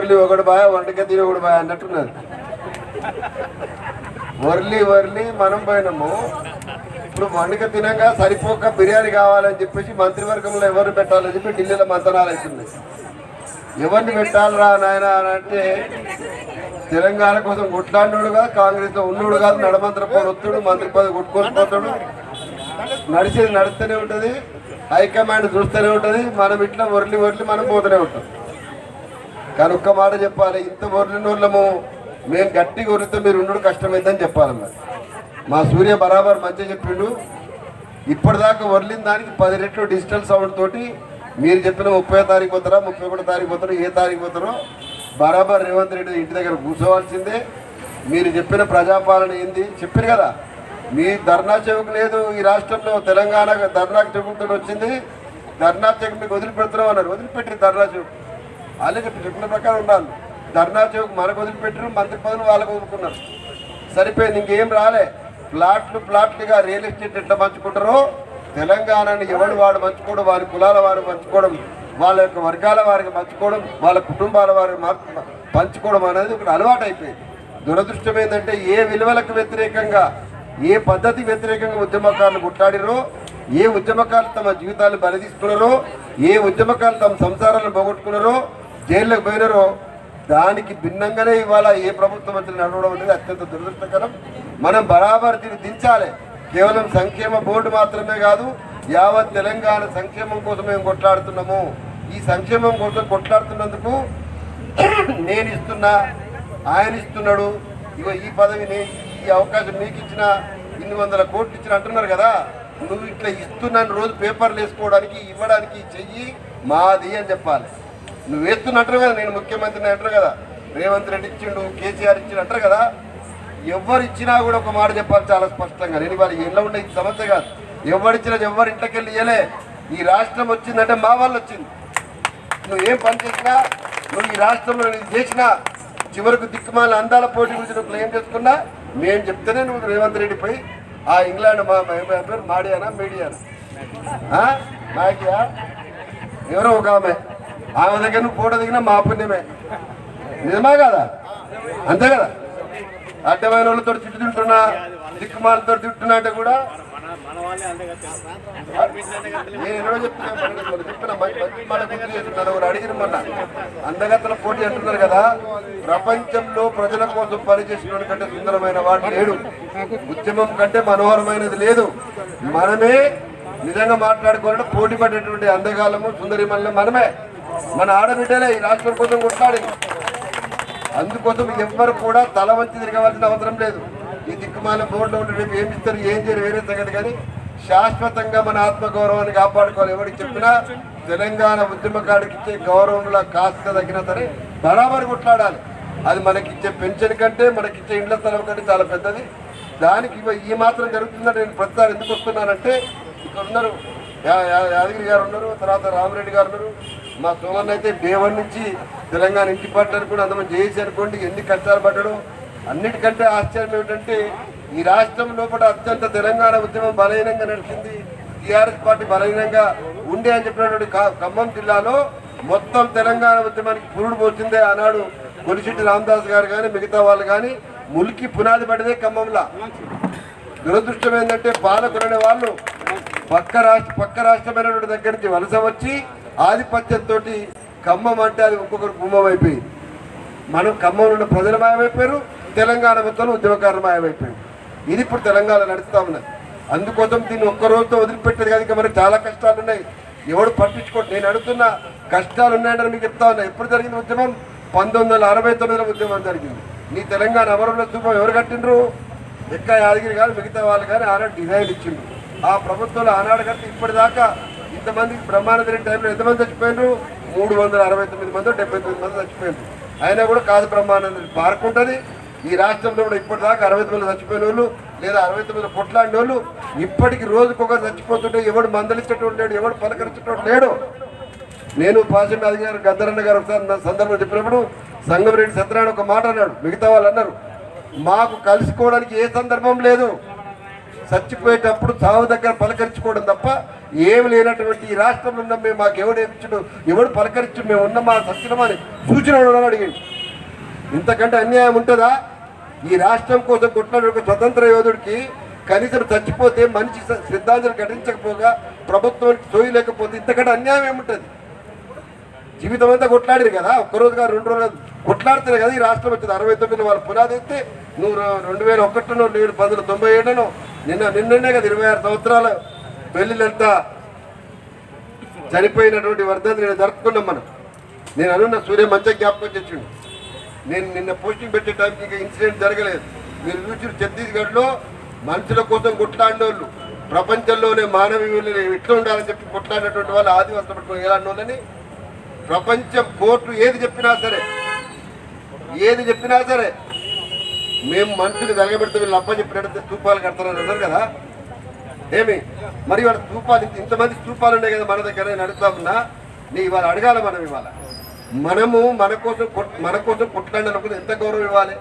వర్లి ఒకడు బాయ్ వంటకే తిని ఒకడు బాయ్ అన్నట్టున్నది వర్లి వర్లి మనం పోయినాము. ఇప్పుడు వండుక తినక సరిపోక బిర్యానీ కావాలని చెప్పేసి మంత్రివర్గంలో ఎవరు పెట్టాలని చెప్పి ఢిల్లీలో మంతనాలు అవుతుంది ఎవరిని పెట్టాలరా నాయన అని అంటే తెలంగాణ కోసం కొట్లాడినోడు కాదు కాంగ్రెస్లో ఉన్నోడు కాదు నడమంత్ర పోనొత్తుడు మంత్రి పదవి కొట్టుకొని పోతాడు నడిచేది నడుస్తూనే ఉంటుంది హైకమాండ్ చూస్తూనే ఉంటుంది మనం ఇట్లా వరలి వరలి మనం పోతూనే ఉంటాం. కానీ ఒక్క మాట చెప్పాలి. ఇంత వరలిన మేము గట్టిగా వరితే మీరు ఉండడు కష్టమైందని చెప్పాలన్నారు మా సూర్య బరాబర్ మంచిగా చెప్పిండు. ఇప్పటిదాకా వరలిన దానికి పది రెట్లు డిజిటల్ సౌండ్ తోటి మీరు చెప్పిన ముప్పై తారీఖు పోతారా ముప్పై ఒకటో తారీఖు పోతారో ఏ తారీఖు పోతారో బరాబర్ రేవంత్ రెడ్డి ఇంటి దగ్గర కూర్చోవాల్సిందే. మీరు చెప్పిన ప్రజాపాలన ఏంది? చెప్పారు కదా. మీ ధర్నా చెవుకు లేదు ఈ రాష్ట్రంలో తెలంగాణ ధర్నా చెవుకుతో వచ్చింది. ధర్నా చెవుకు మీకు వదిలిపెడుతున్నాం అన్నారు. వదిలిపెట్టి ధర్నా చెవుకు. వాళ్ళే చెప్పి చెప్పిన ప్రకారం ఉండాలి. ధర్నా చౌక్ మనకు వదిలిపెట్టారు మంత్రి పదవులు వాళ్ళకు వదులుకున్నారు సరిపోయింది ఇంకేం రాలే. ప్లాట్లు ప్లాట్లుగా రియల్ ఎస్టేట్ ఎట్లా పంచుకుంటారో తెలంగాణని ఎవడు వాడు పంచుకోవడం వారి కులాల వారు పంచుకోవడం వాళ్ళ యొక్క వర్గాల వారికి పంచుకోవడం వాళ్ళ కుటుంబాల వారి పంచుకోవడం అనేది ఒక అలవాటు అయిపోయింది దురదృష్టం ఏంటంటే ఏ విలువలకు వ్యతిరేకంగా ఏ పద్ధతి వ్యతిరేకంగా ఉద్యమకారులు కొట్లాడిరో ఏ ఉద్యమకారులు తమ జీవితాలు బలితీసుకున్నారో ఏ ఉద్యమకారులు తమ సంసారాలను పోగొట్టుకున్నారో జైల్లోకి పోయినారో దానికి భిన్నంగానే ఇవాళ ఏ ప్రభుత్వం మంత్రి నడవడం అనేది అత్యంత దురదృష్టకరం. మనం బరాబర్ దీన్ని దించాలి. కేవలం సంక్షేమ బోర్డు మాత్రమే కాదు యావత్ తెలంగాణ సంక్షేమం కోసం మేము కొట్లాడుతున్నాము. ఈ సంక్షేమం కోసం కొట్లాడుతున్నందుకు నేను ఇస్తున్నా ఆయన ఇస్తున్నాడు. ఇగో ఈ పదవిని ఈ అవకాశం మీకు ఇచ్చిన ఇన్ని వందల కోట్లు ఇచ్చిన అంటున్నారు కదా. నువ్వు ఇట్లా ఇస్తున్నాను రోజు పేపర్లు వేసుకోవడానికి ఇవ్వడానికి చెయ్యి మాది అని చెప్పాలి. నువ్వు వేస్తున్నట్టు కదా నేను ముఖ్యమంత్రిని అంటారు కదా. రేవంత్ రెడ్డి ఇచ్చిండు కేసీఆర్ ఇచ్చిండు అంటారు కదా. ఎవరు ఇచ్చినా కూడా ఒక మాట చెప్పాలి చాలా స్పష్టంగా. నేను ఇవాళ ఇంట్లో ఉండే ఇది సమస్య కాదు. ఎవరిచ్చినా ఎవరు ఇంట్లోకి వెళ్ళి ఇయ్యలే. ఈ రాష్ట్రం వచ్చిందంటే మా వాళ్ళు వచ్చింది. నువ్వు ఏం పని చేసినా నువ్వు ఈ రాష్ట్రంలో నేను చేసినా చివరకు దిక్కుమాల అందాల పోటీ గురించి నువ్వు క్లెయిమ్ చేసుకున్నా మేము చెప్తేనే నువ్వు రేవంత్ రెడ్డి పోయి ఆ ఇంగ్లాండ్ మా పేరు మాడియానా మీడియానా? ఆ? ఎవరో ఒక ఆమె. ఆమె దగ్గర నువ్వు ఫోటో దిగినా మా పుణ్యమే. నిజమా కదా? అంతే కదా? అడ్డమైన వాళ్ళతో తిట్టు తింటున్నా దిక్కుమాలతో తింటున్నా అంటే కూడా నేను చెప్తున్నా అడిగిన మొన్న అందగత్తల పోటీ అంటున్నారు కదా ప్రపంచంలో ప్రజల కోసం పనిచేసిన కంటే సుందరమైన వాడు లేడు. ఉద్యమం కంటే మనోహరమైనది లేదు. మనమే నిజంగా మాట్లాడుకోవాలంటే పోటీ పడేటువంటి అందగాలము సుందరి మనమే. మన ఆడబిడ్డలే ఈ రాష్ట్రం కోసం కొట్లాడి. అందుకోసం ఎవ్వరు కూడా తల వంచి తిరగవలసిన అవసరం లేదు. ఈ దిక్కుమాల బోర్డులో ఉండి రేపు ఏమి ఇస్తారు ఏం చేయరు వేరే సంగతి కానీ శాశ్వతంగా మన ఆత్మగౌరవాన్ని కాపాడుకోవాలి. ఎవరికి చెప్పినా తెలంగాణ ఉద్యమకాడికి ఇచ్చే గౌరవంలో కాస్త తగ్గినా సరే బరాబర్ కొట్లాడాలి. అది మనకిచ్చే పెన్షన్ కంటే మనకిచ్చే ఇండ్ల స్థలం కంటే చాలా పెద్దది. దానికి ఈ మాత్రం జరుగుతుందని నేను ప్రతిసారి ఎందుకు వస్తున్నానంటే ఇక్కడ ఉన్నారు యా- యాదగిరి గారు ఉన్నారు తర్వాత రామరెడ్డి గారు ఉన్నారు మా సోమన్ అయితే డే వన్ నుంచి తెలంగాణ ఇంటి పట్టారు కూడా అంతమంది చేసి అనుకోండి ఎన్ని కష్టాలు పడ్డాడు అన్నిటికంటే ఆశ్చర్యం ఏమిటంటే ఈ రాష్ట్రం లోపల అత్యంత తెలంగాణ ఉద్యమం బలహీనంగా నడిచింది. టీఆర్ఎస్ పార్టీ బలహీనంగా ఉండే అని చెప్పినటువంటి కా- ఖమ్మం జిల్లాలో మొత్తం తెలంగాణ ఉద్యమానికి పురుడు పోతుందే ఆనాడు కొలిశెట్టి రామదాస్ గారు కానీ మిగతా వాళ్ళు కానీ ములికి పునాది పడితే ఖమ్మంలో. దురదృష్టం ఏంటంటే పాలకులు అనే వాళ్ళు పక్క రాష్ట్ర పక్క రాష్ట్రమైనటువంటి దగ్గర నుంచి వలస వచ్చి ఆధిపత్యంతో ఖమ్మం అంటే అది ఒక్కొక్కరు గుమ్మం అయిపోయింది మనం ఖమ్మంలో ఉన్న ప్రజలు మాయమైపోయారు తెలంగాణ మొత్తం ఉద్యమకారులు మాయమైపోయారు. ఇది ఇప్పుడు తెలంగాణ నడుస్తా ఉన్నది. అందుకోసం దీన్ని ఒక్క రోజుతో వదిలిపెట్టేది కాదు ఇంకా మనకు చాలా కష్టాలు ఉన్నాయి ఎవడు పట్టించుకోండి. నేను అడుగుతున్న కష్టాలు ఉన్నాయని మీకు చెప్తా ఉన్నా. ఎప్పుడు జరిగింది ఉద్యమం? పంతొమ్మిది వందల అరవై తొమ్మిదిలో ఉద్యమం జరిగింది. నీ తెలంగాణ అమరుల స్థూపం ఎవరు కట్టిండ్రు? ఎక్క యాదగిరి కానీ మిగతా వాళ్ళు కానీ ఆనాడు డిజైన్ ఇచ్చిండ్రు. ఆ ప్రభుత్వంలో ఆనాడు కడితే ఇప్పటిదాకా ఇంతమందికి ప్రమాణ జరిగిన టైంలో ఎంతమంది చచ్చిపోయినారు? మూడు వందల అరవై తొమ్మిది మంది డెబ్బై తొమ్మిది మంది చచ్చిపోయారు అయినా కూడా కాదు బ్రహ్మానంద రెడ్డి పార్క్ ఉంటుంది ఈ రాష్ట్రంలో కూడా ఇప్పటిదాకా అరవై తొమ్మిది చచ్చిపోయిన వాళ్ళు లేదా అరవై తొమ్మిది పొట్లాడిన వాళ్ళు ఇప్పటికి రోజుకొకరు చచ్చిపోతుంటే ఎవడు మందలించేటోడు లేడు ఎవడు పలకరించేటోడు లేడు. నేను పాశం అధికారి గద్దరన్న గారు ఒకసారి నా సందర్భం చెప్పినప్పుడు సంగమరెడ్డి సత్యనారాయణ ఒక మాట అన్నాడు. మిగతా వాళ్ళు అన్నారు మాకు కలుసుకోవడానికి ఏ సందర్భం లేదు. చచ్చిపోయేటప్పుడు చావు దగ్గర పలకరించుకోవడం తప్ప ఏమి లేనటువంటి ఈ రాష్ట్రంలో ఉన్న మేము మాకు ఎవడు ఏమిచ్చుడు? ఎవడు పలకరించు మేము ఉన్నామా సచ్చినమా అని సూచన అడిగింది ఇంతకంటే అన్యాయం ఉంటుందా? ఈ రాష్ట్రం కోసం కొట్లాడే ఒక స్వతంత్ర యోధుడికి కనీసం చచ్చిపోతే మనిషి శ్ర- శ్రద్ధాంజలి ఘటించకపోగా ప్రభుత్వానికి సోయి లేకపోతే ఇంతకంటే అన్యాయం ఏముంటుంది? జీవితం అంతా కొట్లాడారు కదా ఒక్కరోజు కాదు రెండు రోజులు కొట్లాడితే కదా ఈ రాష్ట్రం వచ్చింది. అరవై తొమ్మిది వాళ్ళు పునాది ఎత్తే నువ్వు రెండు వేల ఒకటినో నేను పంతొమ్మిది తొంభై ఏడునో నిన్న నిన్ననే కదా ఇరవై ఆరు సంవత్సరాల పెళ్ళిళ్ళంతా చనిపోయినటువంటి వర్ధంతి నేను జరుపుకున్నాం మనం. నేను అనున్న సూర్య మంచి జ్ఞాపకం తెచ్చిండు నేను నిన్న పోస్టింగ్ పెట్టే టైంకి ఇంకా ఇన్సిడెంట్ జరగలేదు. మీరు చూసి ఛత్తీస్గఢ్లో మనుషుల కోసం కొట్లాడినోళ్ళు. ప్రపంచంలోనే మానవీయులు ఎట్లా ఉండాలని చెప్పి కొట్లాడినటువంటి వాళ్ళు ఆదివాసులు పట్టుకుని ఎలాంటి ప్రపంచం కోర్టు ఏది చెప్పినా సరే ఏది చెప్పినా సరే మేము మనుషులు వెలగబెడితే వీళ్ళు అప్పచెప్పినట్టు స్తూపాలు కడతారని అన్నారు కదా? ఏమి? మరి ఇవాళ స్తూపాలు ఇంతమంది స్తూపాలు ఉన్నాయి కదా మన దగ్గర నేను అడుగుతా ఉన్నా నీ ఇవాళ అడగాల మనం ఇవాళ. మనము మన కోసం మన కోసం కొట్లాడినప్పుడు ఎంత గౌరవం ఇవ్వాలి?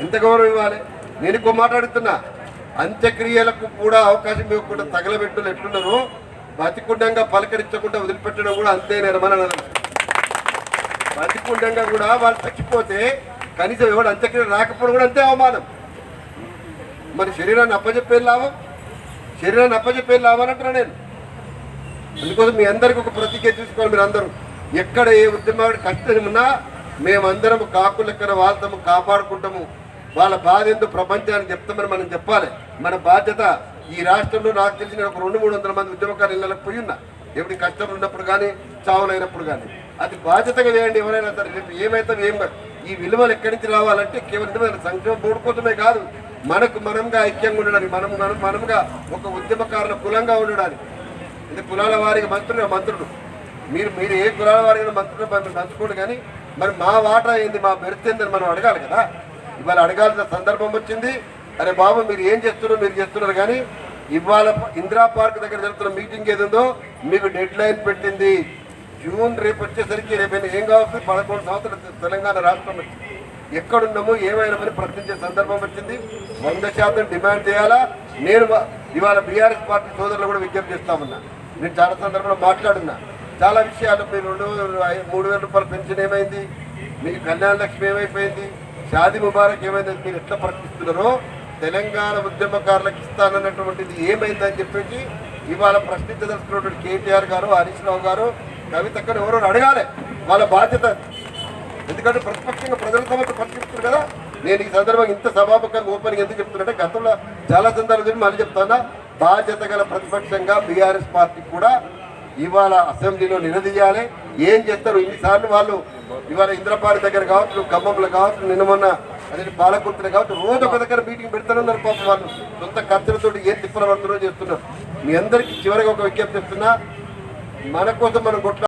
ఎంత గౌరవం ఇవ్వాలి? నేను ఇంకో మాట్లాడుతున్నా అంత్యక్రియలకు కూడా అవకాశం ఇవ్వకుండా తగలబెట్టులు ఎట్లున్నారో? బతికుండంగా పలకరించకుండా వదిలిపెట్టడం కూడా అంతే నిర్మణ బతికుండంగా కూడా వాళ్ళు చచ్చిపోతే కనీసం ఎవడు అంత్యక్రియ రాకపోవడం కూడా అంతే అవమానం. మరి శరీరాన్ని అప్పచెప్పేది లాభం? శరీరాన్ని అప్పచెప్పేది లాభం అంటున్నా నేను. అందుకోసం మీ అందరికి ఒక ప్రతిజ్ఞ చూసుకోవాలి మీరు అందరూ. ఎక్కడ ఏ ఉద్యమం కష్టం ఉన్నా మేమందరం కాకు లెక్కన వాళ్ళము కాపాడుకుంటాము. వాళ్ళ బాధ ఎందుకు ప్రపంచానికి చెప్తామని మనం చెప్పాలి. మన బాధ్యత ఈ రాష్ట్రంలో నాకు తెలిసిన ఒక రెండు మూడు వందల మంది ఉద్యమకారులు ఇళ్ళకి పోయి ఉన్నా. ఎప్పుడు కష్టం ఉన్నప్పుడు కానీ చావులైనప్పుడు కానీ అది బాధ్యతగా చేయండి ఎవరైనా సరే. రేపు ఏమైతే ఏం కాదు. ఈ విలువలు ఎక్కడి నుంచి రావాలంటే కేవలం సంక్షేమ బోర్డు కోసమే కాదు. మనకు మనంగా ఐక్యంగా ఉండడానికి మనం మనం మనముగా ఒక ఉద్యమకారుల కులంగా ఉండడానికి ఇది కులాల వారికి మంత్రులు మంత్రుడు మీరు మీరు ఏ కులాల వారికి మంత్రులు పంచుకోండి కానీ మరి మా వాటా ఏంది? మా బెర్త్ ఏందని మనం అడగాలి కదా. ఇవాళ అడగాల్సిన సందర్భం వచ్చింది. అరే బాబు మీరు ఏం చేస్తున్నారు? మీరు చేస్తున్నారు కానీ ఇవాళ ఇందిరా పార్క్ దగ్గర జరుగుతున్న మీటింగ్ ఏదో మీకు డెడ్ లైన్ పెట్టింది. జూన్ రేపు వచ్చేసరికి రేపు ఏం కావచ్చు పదకొండు సంవత్సరాలు తెలంగాణ రాష్ట్రం ఎక్కడున్నామో ఏమైనామని ప్రశ్నించే సందర్భం వచ్చింది. వంద శాతం డిమాండ్ చేయాలా? నేను ఇవాళ బీఆర్ఎస్ పార్టీ సోదరులు కూడా విజ్ఞప్తి చేస్తామన్నా నేను చాలా సందర్భంలో మాట్లాడున్నా. చాలా విషయాలు మీరు రెండు వేల మూడు వేల రూపాయల పెన్షన్ ఏమైంది? మీకు కళ్యాణ లక్ష్మి ఏమైపోయింది? షాది ముబారక్ ఏమైంది మీరు ఎట్లా ప్రశ్నిస్తున్నారో తెలంగాణ ఉద్యమకారులకు ఇస్తానన్నటువంటిది ఏమైందని చెప్పేసి ఇవాళ ప్రశ్నించదలుచుకున్నటువంటి కేటీఆర్ గారు హరీష్ రావు గారు కవితక్కను ఎవరో అడగాలి. వాళ్ళ బాధ్యత. ఎందుకంటే ప్రతిపక్షంగా ప్రజల సమస్య పరిశీలిస్తారు కదా. నేను ఈ సందర్భంగా ఇంత సభాపకంగా ఓపెనింగ్ ఎందుకు చెప్తున్నట్టే గతంలో చాలా సందర్భాలు మళ్ళీ చెప్తానా బాధ్యత గల ప్రతిపక్షంగా బీఆర్ఎస్ పార్టీ కూడా ఇవాళ అసెంబ్లీలో నిలదీయాలి. ఏం చేస్తారు? ఇన్నిసార్లు వాళ్ళు ఇవాళ ఇంద్రపాడి దగ్గర కావచ్చు ఖమ్మంలో కావచ్చు నిన్న మొన్న అదే పాలకుర్తిలో కావచ్చు రోజు ఒక దగ్గర మీటింగ్ పెడతానన్నారు పాపం వాళ్ళు. సొంత ఖర్చులతో ఏం తిప్పల పడుతున్నారో చేస్తున్నారు? మీ అందరికీ చివరిగా ఒక విజ్ఞప్తి చెప్తున్నా మన కోసం మనం కొట్లా